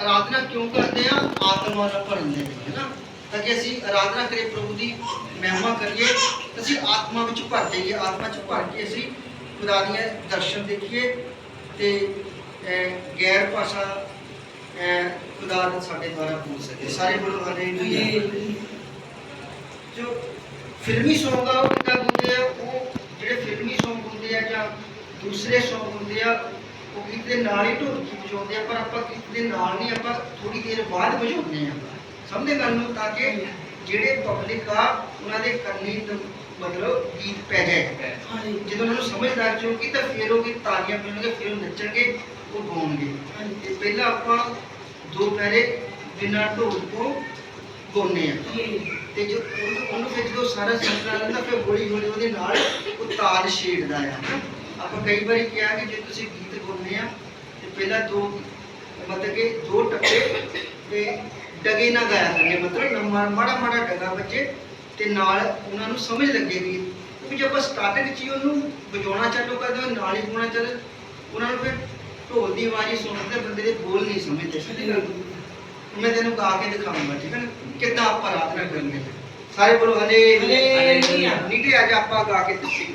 ਆਰਾਧਨਾ ਕਿਉਂ ਕਰਦੇ ਆ ਆਤਮਾ ਨਾਲ ਭਰਨ ਦੇ ਲਈ ਹੈ ਨਾ ਤਾਂ ਕਿ ਅਸੀਂ ਆਰਾਧਨਾ ਕਰੀਏ ਪ੍ਰਭੂ ਦੀ ਮਹਿਮਾ ਕਰੀਏ ਅਸੀਂ ਆਤਮਾ ਵਿੱਚ ਭਰ ਜਾਈਏ ਆਤਮਾ ਚ ਭਰ ਕੇ ਅਸੀਂ ਖੁਦਾ ਦੀਆਂ ਦਰਸ਼ਨ ਦੇਖੀਏ ਤੇ ਅਹ, ਗੈਰ ਭਾਸ਼ਾ ਅਹ, ਖੁਦਾ ਦਾ ਸਾਡੇ ਦੁਆਰਾ ਬੋਲ ਸਕੇ ਸਾਰੇ ਬੋਲੋ ਹਾਲੇਲੂਇਆ ਜੋ ਫਿਲਮੀ Song ਆ ਉਹ ਕਿੱਦਾਂ ਹੁੰਦੇ ਆ ਉਹ ਜਿਹੜੇ ਫਿਲਮੀ Song ਹੁੰਦੇ ਆ ਜਾਂ ਦੂਸਰੇ Song ਹੁੰਦੇ ਆ ਉਹ ਗੀਤ ਦੇ ਨਾਲ ਹੀ ਢੋਲਕੀ ਵਜਾਉਂਦੇ ਆ ਪਰ ਆਪਾਂ ਗੀਤ ਦੇ ਨਾਲ ਨਹੀਂ ਆਪਾਂ ਥੋੜੀ ਦੇਰ ਬਾਅਦ ਵਜਾਉਂਦੇ ਆ। ਸਮਝਦੇ ਗੱਲ ਨੂੰ? ਤਾਂ ਕਿ ਜਿਹੜੇ ਪਬਲਿਕ ਆ ਉਹਨਾਂ ਦੇ ਕੰਨੀ ਮਤਲਬ ਗੀਤ ਪੈ ਜਾਏ। ਜਦੋਂ ਉਹਨਾਂ ਨੂੰ ਸਮਝ ਲੱਗ ਜਾਊਗੀ ਤਾਂ ਫਿਰ ਉਹ ਗੀਤ ਤਾਲੀਆਂ ਪੈਣਗੇ ਫਿਰ ਉਹ ਨੱਚਣਗੇ ਉਹ ਗਾਉਣਗੇ। ਤੇ ਪਹਿਲਾਂ ਆਪਾਂ ਦੋ ਪੈਰੇ ਬਿਨਾਂ ਢੋਲ ਤੋਂ ਗਾਉਂਦੇ ਆ। ਤੇ ਜੋ ਉਹਨੂੰ ਫਿਰ ਜਦੋਂ ਸਾਰਾ ਸੰਗਣਾ ਲੈਂਦਾ ਫਿਰ ਹੌਲੀ ਹੌਲੀ ਉਹਦੇ ਨਾਲ ਉਹ ਤਾਲ ਛੇੜਦਾ ਆ। ਆਪਾਂ ਕਈ ਵਾਰੀ ਕਿਹਾ ਕਿ ਜੇ ਤੁਸੀਂ ਗੀਤ ਗਾਉਂਦੇ ਆ ਤੇ ਪਹਿਲਾਂ ਦੋ ਮਤਲਬ ਕਿ ਦੋ ਟੱਪੇ ਤੇ ਡਗੇ ਨਾ ਗਾਇਆ ਕਰਨੇ ਮਤਲਬ ਮਾੜਾ ਮਾੜਾ ਡਗਾ ਬੱਚੇ ਤੇ ਨਾਲ ਉਹਨਾਂ ਨੂੰ ਸਮਝ ਲੱਗੇਗੀ ਕਿਉਂਕਿ ਜੇ ਆਪਾਂ ਸਟਾਰਟਿੰਗ 'ਚ ਹੀ ਉਹਨੂੰ ਵਜਾਉਣਾ ਚਾਲੂ ਕਰਦੇ ਹਾਂ ਨਾਲ ਹੀ ਗਾਉਣਾ ਚੱਲ ਉਹਨਾਂ ਨੂੰ ਫਿਰ ਢੋਲ ਦੀ ਆਵਾਜ਼ ਹੀ ਸੁਣਦੇ ਬੰਦੇ ਦੇ ਬੋਲ ਨਹੀਂ ਸਮਝਦੇ ਸਿੱਧੀ ਗੱਲ ਮੈਂ ਤੈਨੂੰ ਗਾ ਕੇ ਦਿਖਾਉਂਗਾ ਠੀਕ ਹੈ ਨਾ ਕਿੱਦਾਂ ਆਪਾਂ ਆਰਾਧਨਾ ਕਰਨੀ ਹੈ ਸਾਰੇ ਬੋਲੋ ਹਲੇ ਹਾਲੇਲੂਇਆ। ਨਹੀਂ ਅੱਜ ਆਪਾਂ ਗਾ ਕੇ ਦੱਸੀ